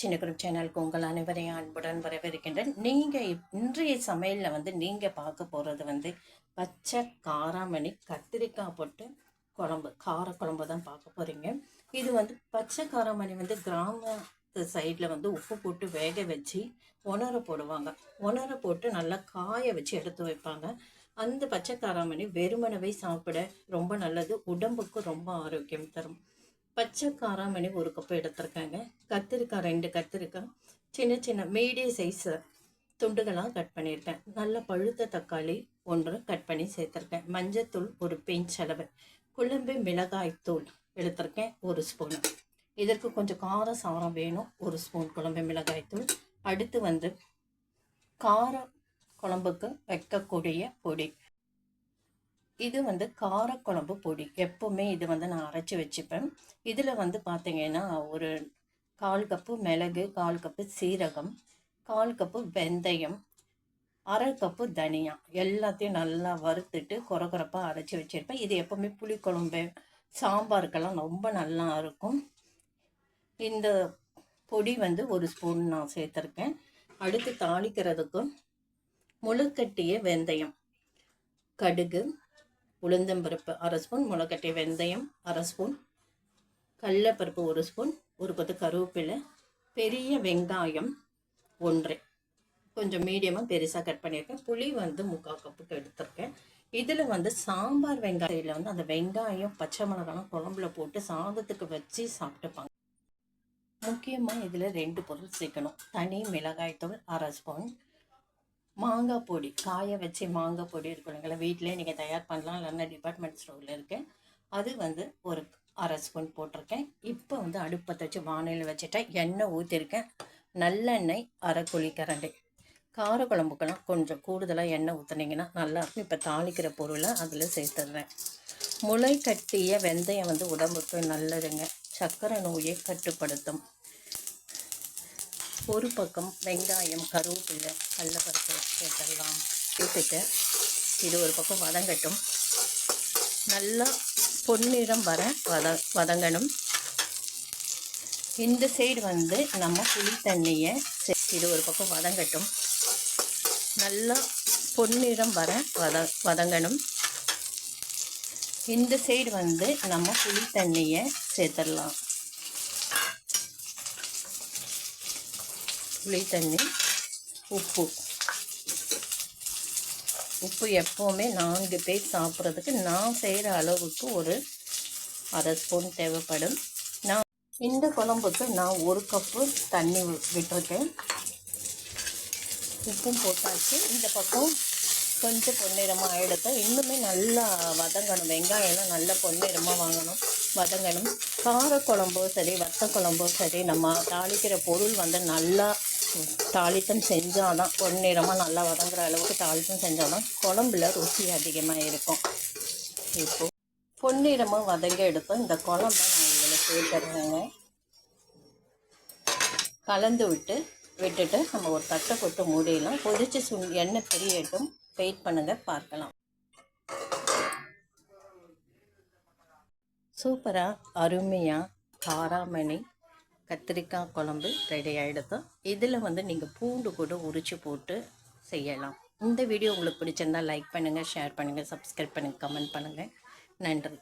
சின்ன குரூப் சேனலுக்கு உங்கள் அனைவரையும் அன்புடன் வரவேற்கின்றேன். நீங்கள் இன்றைய சமையலில் வந்து நீங்கள் பார்க்க போகிறது வந்து பச்சை காராமணி கத்திரிக்காய் போட்டு குழம்பு கார குழம்பு தான் பார்க்க போகிறீங்க இது வந்து பச்சை காராமணி வந்து கிராமத்து சைடில் வந்து உப்பு போட்டு வேக வச்சு உணர போடுவாங்க. உணர போட்டு நல்லா காய வச்சு எடுத்து வைப்பாங்க. அந்த பச்சை காராமணி வெறுமனவை சாப்பிட ரொம்ப நல்லது. உடம்புக்கு ரொம்ப ஆரோக்கியம் தரும். பச்சை காராமணி ஒரு கப்பு எடுத்திருக்கேங்க. கத்திரிக்காய் ரெண்டு கத்திரிக்காய் சின்ன சின்ன மீடியம் சைஸ் துண்டுகளாக கட் பண்ணியிருக்கேன். நல்ல பழுத்த தக்காளி ஒன்று கட் பண்ணி சேர்த்துருக்கேன். மஞ்சத்தூள் ஒரு பிஞ்ச் அளவு. குழம்பு மிளகாய் தூள் எடுத்திருக்கேன் ஒரு ஸ்பூனு இதற்கு கொஞ்சம் கார சாரம் வேணும் ஒரு ஸ்பூன் குழம்பு மிளகாய் தூள். அடுத்து வந்து கார குழம்புக்கு வைக்கக்கூடிய பொடி. இது வந்து காரக்குழம்பு பொடி. எப்போவுமே இது வந்து நான் அரைச்சி வச்சுப்பேன். இதில் வந்து பார்த்தீங்கன்னா ஒரு கால் கப்பு மிளகு கால் கப்பு சீரகம் கால் கப்பு வெந்தயம் அரை கப்பு தனியா. எல்லாத்தையும் நல்லா வறுத்துட்டு குறை அரைச்சி வச்சுருப்பேன். இது எப்போவுமே புளிக்குழம்பு சாம்பாருக்கெல்லாம் ரொம்ப நல்லா இருக்கும். இந்த பொடி வந்து ஒரு ஸ்பூன் நான் சேர்த்துருக்கேன். அடுத்து தாளிக்கிறதுக்கும் முழுக்கட்டிய வெந்தயம் கடுகு உளுந்தம்பருப்பு அரை ஸ்பூன் முளைக்கட்டை வெந்தயம் அரை ஸ்பூன் கடலப்பருப்பு ஒரு ஸ்பூன் ஒரு கொத்து கருவேப்பிலை பெரிய வெங்காயம் ஒன்றரை. கொஞ்சம் மீடியமாக பெருசாக கட் பண்ணியிருக்கேன். புளி வந்து முக்கால் கப்புக்கு எடுத்திருக்கேன். இதில் வந்து சாம்பார் வெங்காயத்தில் வந்து அந்த வெங்காயம் பச்சை மிளகாலாம் குழம்புல போட்டு சாதத்துக்கு வச்சு சாப்பிட்டுப்பாங்க. முக்கியமாக இதில் ரெண்டு பொருள் சேர்க்கணும். தனி மிளகாய்த்தூள் அரை ஸ்பூன் மாங்காய் பொடி காய வச்சு மாங்காய் பொடி இருக்கும் வீட்டிலே நீங்கள் தயார் பண்ணலாம். இல்லைன்னா டிபார்ட்மெண்ட் ஸ்டோரில் இருக்குது அது வந்து ஒரு அரை ஸ்பூன் போட்டிருக்கேன். இப்போ வந்து அடுப்பத்தை வச்சு வானையில் வச்சுட்டேன். எண்ணெய் ஊற்றிருக்கேன் நல்லெண்ணெய் அரை குழிக்கரண்டி. கார குழம்புக்கெல்லாம் கொஞ்சம் கூடுதலாக எண்ணெய் ஊற்றுனீங்கன்னா நல்லாயிருக்கும் இப்போ தாளிக்கிற பொருளை அதில் சேர்த்துடுறேன். முளை கட்டிய வெந்தயம் வந்து உடம்புக்கு நல்லதுங்க. சர்க்கரை நோயை கட்டுப்படுத்தும். ஒரு பக்கம் வெங்காயம் கருவேப்பிலை கடலப்பருப்பு சேர்த்துடலாம். சேர்த்துட்டு இது ஒரு பக்கம் வதங்கட்டும். நல்லா பொன்னிறம் வர வத வதங்கணும். இந்த சைடு வந்து நம்ம புளி தண்ணியை இது ஒரு பக்கம் வதங்கட்டும். நல்லா பொன்னிறம் வர வத வதங்கணும். இந்த சைடு வந்து நம்ம புளி தண்ணியை சேர்த்துடலாம். புளி தண்ணி உப்பு. உப்பு எப்போவுமே நான்கு பேர் சாப்பிட்றதுக்கு நான் செய்கிற அளவுக்கு ஒரு அரை ஸ்பூன் தேவைப்படும். நான் இந்த குழம்புக்கு நான் ஒரு கப்பு தண்ணி விட்டுருக்கேன். உப்பும் போட்டாச்சு. இந்த பக்கம் கொஞ்சம் பொன்னிறமாக ஆகிடுத்த இன்னுமே நல்லா வதங்கணும். வெங்காயம்லாம் நல்லா பொன்னிறமாக வாங்கணும். வதங்கணும். காரக்குழம்போ சரி வத்த குழம்போ சரி நம்ம தாளிக்கிற பொருள் வந்து நல்லா தாளித்தம் செஞ்சால் தான் பொன்னிறமாக நல்லா வதங்குற அளவுக்கு தாளித்தம் செஞ்சால் தான் குழம்புல ருசி அதிகமாக இருக்கும். இப்போது பொன்னிறமாக வதங்க எடுத்தோம் இந்த குழம்பை நான் இதில் சேர்த்துறேங்க. கலந்து விட்டு விட்டுட்டு நம்ம ஒரு தட்டை போட்டு மூடிடலாம். கொதிச்சு சுண் எண்ணெய் பிரியட்டும். வெயிட் பண்ணுங்கள் பார்க்கலாம். சூப்பராக அருமையாக காராமணி கத்திரிக்காய் குழம்பு ரெடி ஆகிடுது இதில் வந்து நீங்கள் பூண்டு கூட உரிச்சு போட்டு செய்யலாம். இந்த வீடியோ உங்களுக்கு பிடிச்சிருந்தால் லைக் பண்ணுங்கள் ஷேர் பண்ணுங்கள் சப்ஸ்கிரைப் பண்ணுங்கள் கமெண்ட் பண்ணுங்கள் நன்றி.